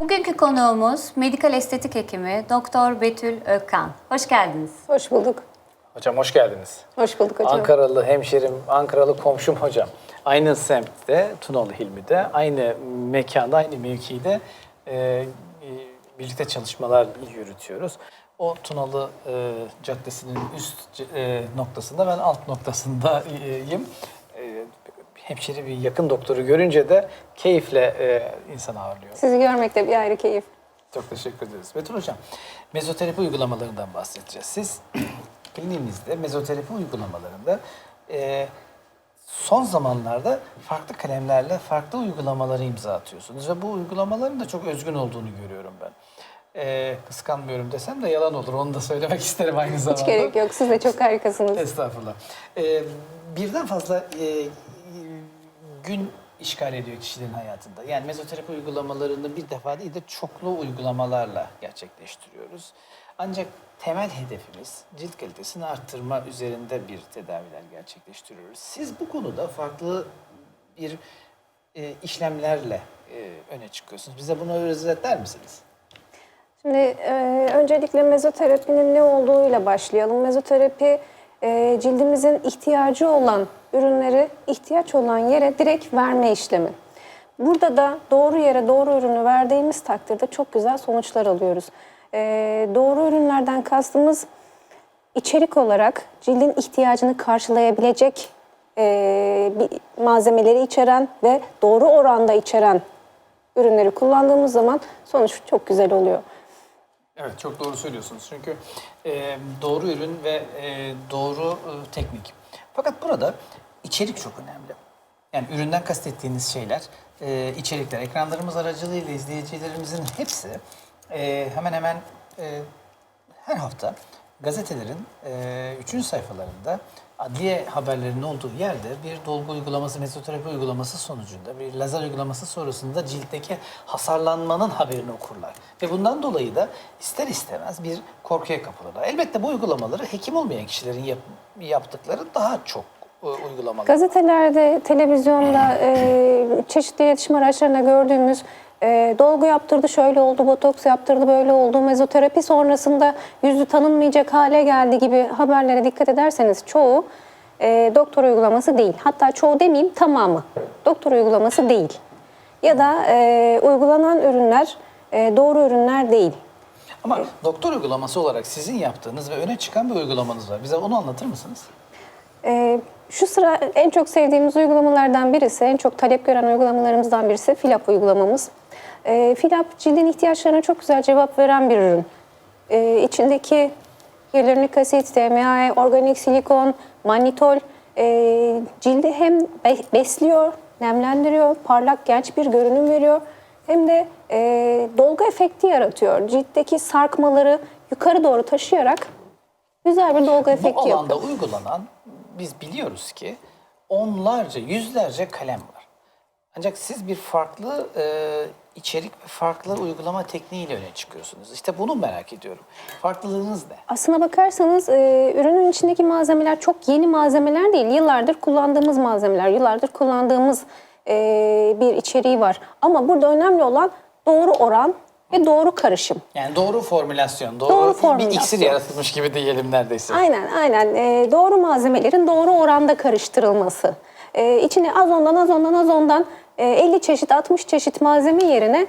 Bugünkü konuğumuz medikal estetik hekimi Doktor Betül Ökkan. Hoş geldiniz. Hoş bulduk. Hocam hoş geldiniz. Hoş bulduk hocam. Ankaralı hemşerim, Ankaralı komşum hocam. Aynı semtte, Tunalı Hilmi'de, aynı mekanda, aynı mevkide e, e, birlikte çalışmalar yürütüyoruz. O Tunalı e, Caddesi'nin üst e, noktasında, ben alt noktasındayım. E, hemşeri bir yakın doktoru görünce de keyifle e, insan ağırlıyor. Sizi görmek de bir ayrı keyif. Çok teşekkür ederiz. Betül Hocam, mezoterapi uygulamalarından bahsedeceğiz. Siz kliniğinizde mezoterapi uygulamalarında e, son zamanlarda farklı kalemlerle farklı uygulamaları imza atıyorsunuz. Ve bu uygulamaların da çok özgün olduğunu görüyorum ben. E, kıskanmıyorum desem de yalan olur. Onu da söylemek isterim aynı zamanda. Hiç gerek yok. Siz de çok harikasınız. Estağfurullah. Ee, birden fazla e, gün işgal ediyor kişilerin hayatında. Yani mezoterapi uygulamalarını bir defa değil de çoklu uygulamalarla gerçekleştiriyoruz. Ancak temel hedefimiz cilt kalitesini arttırma üzerinde bir tedaviler gerçekleştiriyoruz. Siz bu konuda farklı bir e, işlemlerle e, öne çıkıyorsunuz. Bize bunu özetler misiniz? Şimdi e, öncelikle mezoterapinin ne olduğuyla başlayalım. Mezoterapi e, cildimizin ihtiyacı olan ürünleri ihtiyaç olan yere direkt verme işlemi. Burada da doğru yere doğru ürünü verdiğimiz takdirde çok güzel sonuçlar alıyoruz. E, doğru ürünlerden kastımız içerik olarak cildin ihtiyacını karşılayabilecek e, bir malzemeleri içeren ve doğru oranda içeren ürünleri kullandığımız zaman sonuç çok güzel oluyor. Evet çok doğru söylüyorsunuz. Çünkü e, doğru ürün ve e, doğru e, teknik. Fakat burada içerik çok önemli. Yani üründen kastettiğiniz şeyler, e, içerikler, ekranlarımız aracılığıyla izleyicilerimizin hepsi e, hemen hemen e, her hafta gazetelerin e, üçüncü sayfalarında adliye haberlerinin olduğu yerde bir dolgu uygulaması, mezoterapi uygulaması sonucunda bir lazer uygulaması sonrasında ciltteki hasarlanmanın haberini okurlar. Ve bundan dolayı da ister istemez bir korkuya kapılırlar. Elbette bu uygulamaları hekim olmayan kişilerin yap- yaptıkları daha çok e, uygulamalar. Gazetelerde, televizyonda, e, çeşitli iletişim araçlarında gördüğümüz e, dolgu yaptırdı, şöyle oldu, botoks yaptırdı, böyle oldu, mezoterapi sonrasında yüzü tanınmayacak hale geldi gibi haberlere dikkat ederseniz çoğu e, doktor uygulaması değil. Hatta çoğu demeyeyim tamamı doktor uygulaması değil. Ya da e, uygulanan ürünler e, doğru ürünler değil. Ama doktor uygulaması olarak sizin yaptığınız ve öne çıkan bir uygulamanız var. Bize onu anlatır mısınız? Ee, şu sıra en çok sevdiğimiz uygulamalardan birisi, en çok talep gören uygulamalarımızdan birisi Filap uygulamamız. Ee, Filap cildin ihtiyaçlarına çok güzel cevap veren bir ürün. Ee, içindeki hyaluronik asit, DMA, organik silikon, mannitol e, cildi hem be- besliyor, nemlendiriyor, parlak genç bir görünüm veriyor. Hem de e, dolgu efekti yaratıyor. Ciltteki sarkmaları yukarı doğru taşıyarak güzel bir dolgu Bu efekti yapıyor. alanda uygulanan biz biliyoruz ki onlarca, yüzlerce kalem var. Ancak siz bir farklı e, içerik ve farklı uygulama tekniğiyle öne çıkıyorsunuz. İşte bunu merak ediyorum. Farklılığınız ne? Aslına bakarsanız e, ürünün içindeki malzemeler çok yeni malzemeler değil. Yıllardır kullandığımız malzemeler, yıllardır kullandığımız e, bir içeriği var. Ama burada önemli olan doğru oran ve doğru karışım. Yani doğru formülasyon, doğru, Doğru bir formülasyon. iksir yaratılmış gibi diyelim neredeyse. Aynen aynen E, doğru malzemelerin doğru oranda karıştırılması. E, içine az ondan az ondan az ondan 50 çeşit 60 çeşit malzeme yerine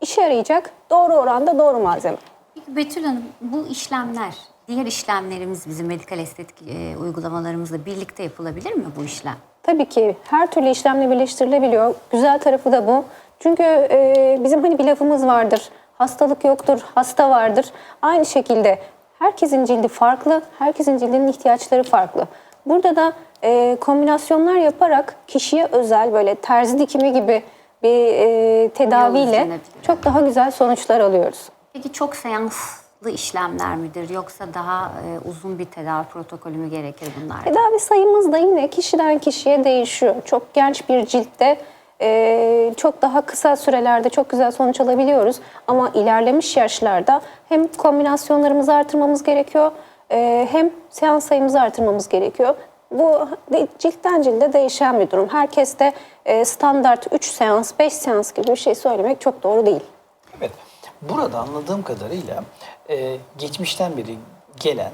işe yarayacak doğru oranda doğru malzeme. Peki Betül Hanım bu işlemler, diğer işlemlerimiz bizim medikal estetik e, uygulamalarımızla birlikte yapılabilir mi bu işlem? Tabii ki her türlü işlemle birleştirilebiliyor. Güzel tarafı da bu. Çünkü e, bizim hani bir lafımız vardır. Hastalık yoktur, hasta vardır. Aynı şekilde herkesin cildi farklı, herkesin cildinin ihtiyaçları farklı. Burada da e, kombinasyonlar yaparak kişiye özel böyle terzi dikimi gibi bir e, tedaviyle çok daha güzel sonuçlar alıyoruz. Peki çok seanslı işlemler midir yoksa daha e, uzun bir tedavi protokolü mü gerekir bunlar? Tedavi sayımız da yine kişiden kişiye değişiyor. Çok genç bir ciltte e, çok daha kısa sürelerde çok güzel sonuç alabiliyoruz. Ama ilerlemiş yaşlarda hem kombinasyonlarımızı artırmamız gerekiyor e, hem seans sayımızı artırmamız gerekiyor. Bu de- ciltten cilde değişen bir durum. Herkeste e, standart 3 seans, 5 seans gibi bir şey söylemek çok doğru değil. Evet. Burada anladığım kadarıyla e, geçmişten beri gelen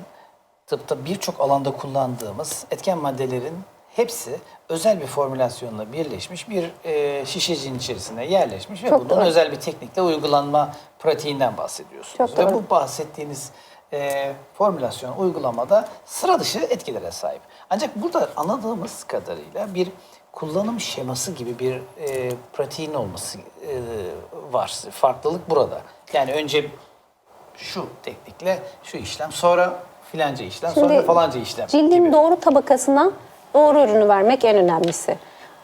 tıpta birçok alanda kullandığımız etken maddelerin hepsi özel bir formülasyonla birleşmiş bir e, şişecinin içerisine yerleşmiş ve Çok bunun doğru. özel bir teknikle uygulanma pratiğinden bahsediyorsunuz. Çok ve doğru. bu bahsettiğiniz e, formülasyon uygulamada sıra dışı etkilere sahip. Ancak burada anladığımız kadarıyla bir kullanım şeması gibi bir e, pratiğin olması e, var. Farklılık burada. Yani önce şu teknikle şu işlem, sonra filanca işlem, sonra Şimdi falanca işlem Cildin gibi. doğru tabakasına doğru ürünü vermek en önemlisi.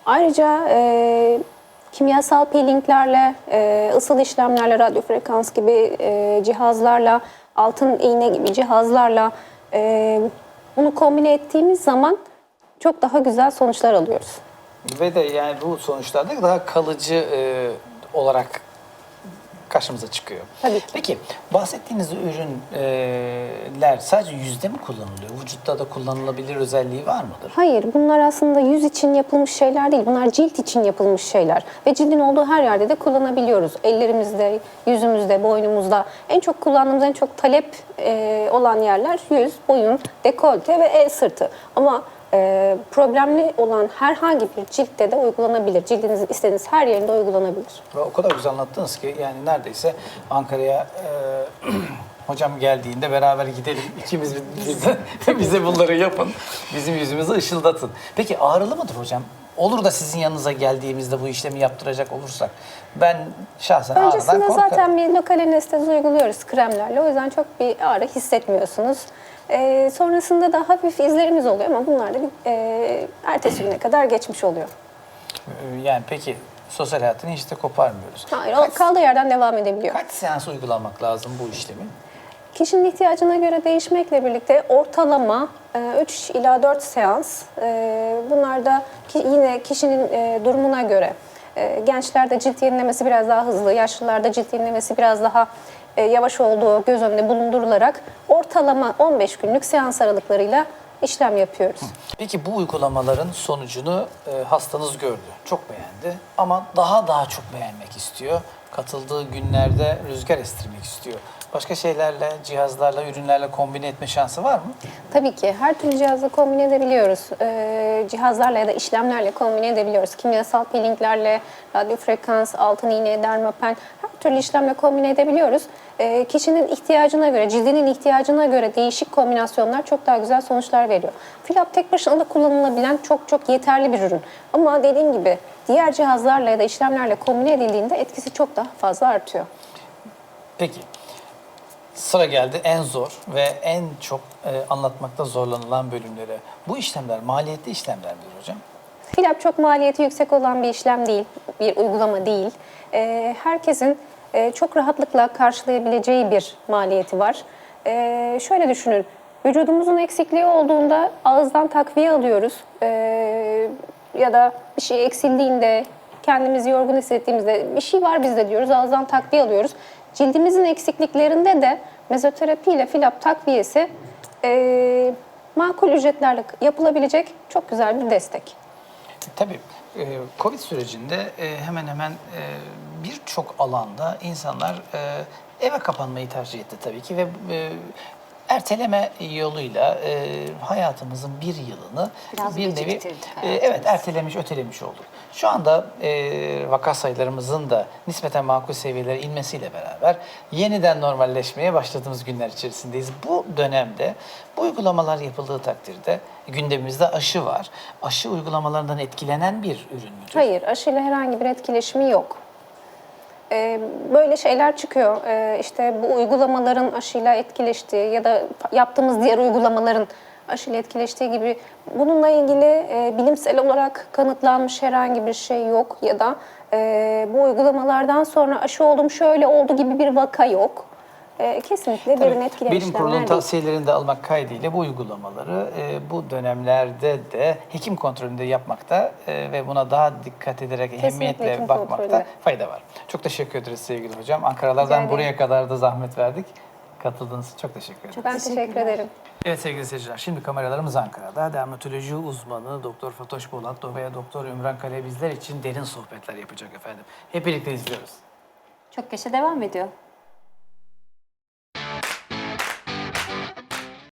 Ayrıca e, kimyasal peelinglerle, e, ısıl işlemlerle, radyo frekans gibi e, cihazlarla, altın iğne gibi cihazlarla e, bunu kombine ettiğimiz zaman çok daha güzel sonuçlar alıyoruz. Ve de yani bu sonuçlarda daha kalıcı e, olarak karşımıza çıkıyor. Tabii ki. Peki bahsettiğiniz ürünler sadece yüzde mi kullanılıyor? Vücutta da kullanılabilir özelliği var mıdır? Hayır, bunlar aslında yüz için yapılmış şeyler değil. Bunlar cilt için yapılmış şeyler. Ve cildin olduğu her yerde de kullanabiliyoruz. Ellerimizde, yüzümüzde, boynumuzda. En çok kullandığımız, en çok talep e, olan yerler yüz, boyun, dekolte ve el sırtı. Ama e, problemli olan herhangi bir ciltte de uygulanabilir. Cildinizin istediğiniz her yerinde uygulanabilir. O kadar güzel anlattınız ki yani neredeyse Ankara'ya e, hocam geldiğinde beraber gidelim. İkimiz birden bize bunları yapın. Bizim yüzümüzü ışıldatın. Peki ağrılı mıdır hocam? Olur da sizin yanınıza geldiğimizde bu işlemi yaptıracak olursak ben şahsen ağrıdan Öncesinde korkarım. zaten bir lokal anestezi uyguluyoruz kremlerle. O yüzden çok bir ağrı hissetmiyorsunuz. Ee, sonrasında da hafif izlerimiz oluyor ama bunlar da bir, e, ertesi güne kadar geçmiş oluyor. Ee, Yani peki sosyal hayatını hiç de koparmıyoruz. Hayır, o kaldığı yerden devam edebiliyor. Kaç seans uygulamak lazım bu işlemi? Kişinin ihtiyacına göre değişmekle birlikte ortalama 3 ila 4 seans. E, Bunlar da yine kişinin e, durumuna göre. E, Gençlerde cilt yenilemesi biraz daha hızlı, yaşlılarda cilt yenilemesi biraz daha e, yavaş olduğu göz önünde bulundurularak ortalama 15 günlük seans aralıklarıyla işlem yapıyoruz. Peki bu uygulamaların sonucunu e, hastanız gördü. Çok beğendi ama daha daha çok beğenmek istiyor. Katıldığı günlerde rüzgar estirmek istiyor. Başka şeylerle, cihazlarla, ürünlerle kombine etme şansı var mı? Tabii ki her türlü cihazla kombine edebiliyoruz. Ee, cihazlarla ya da işlemlerle kombine edebiliyoruz. Kimyasal peelinglerle, radyo frekans, altın iğne, dermapen türlü işlemle kombine edebiliyoruz. Ee, kişinin ihtiyacına göre, cildinin ihtiyacına göre değişik kombinasyonlar çok daha güzel sonuçlar veriyor. Filap tek başına da kullanılabilen çok çok yeterli bir ürün. Ama dediğim gibi diğer cihazlarla ya da işlemlerle kombine edildiğinde etkisi çok daha fazla artıyor. Peki. Sıra geldi en zor ve en çok e, anlatmakta zorlanılan bölümlere. Bu işlemler maliyetli işlemler midir hocam? Filap çok maliyeti yüksek olan bir işlem değil, bir uygulama değil. Ee, herkesin e, çok rahatlıkla karşılayabileceği bir maliyeti var. Ee, şöyle düşünün, vücudumuzun eksikliği olduğunda ağızdan takviye alıyoruz. Ee, ya da bir şey eksildiğinde, kendimizi yorgun hissettiğimizde bir şey var bizde diyoruz, ağızdan takviye alıyoruz. Cildimizin eksikliklerinde de mezoterapi ile filap takviyesi e, makul ücretlerle yapılabilecek çok güzel bir destek. Tabii e, Covid sürecinde e, hemen hemen e, birçok alanda insanlar e, eve kapanmayı tercih etti tabii ki ve erteleme yoluyla e, hayatımızın bir yılını Biraz bir nevi e, evet ertelemiş ötelemiş olduk. Şu anda e, vaka sayılarımızın da nispeten makul seviyelere inmesiyle beraber yeniden normalleşmeye başladığımız günler içerisindeyiz. Bu dönemde bu uygulamalar yapıldığı takdirde gündemimizde aşı var. Aşı uygulamalarından etkilenen bir ürün müdür? Hayır, aşıyla herhangi bir etkileşimi yok. Ee, böyle şeyler çıkıyor. Ee, işte bu uygulamaların aşıyla etkileştiği ya da yaptığımız diğer uygulamaların aşıyla etkileştiği gibi bununla ilgili e, bilimsel olarak kanıtlanmış herhangi bir şey yok ya da e, bu uygulamalardan sonra aşı oldum şöyle oldu gibi bir vaka yok. E, kesinlikle Tabii, birini etkileyen Bilim kurulunun tavsiyelerini de almak kaydıyla bu uygulamaları e, bu dönemlerde de hekim kontrolünde yapmakta e, ve buna daha dikkat ederek ehemmiyetle hekim bakmakta kontrolünde. fayda var. Çok teşekkür ederiz sevgili hocam. Ankara'lardan buraya kadar da zahmet verdik. Katıldığınız için çok teşekkür ederim. Ben teşekkür ederim. Evet sevgili seyirciler, şimdi kameralarımız Ankara'da. Dermatoloji uzmanı Doktor Fatoş Bolat ve Doktor Ümran Kale bizler için derin sohbetler yapacak efendim. Hep birlikte izliyoruz. Çok yaşa devam ediyor.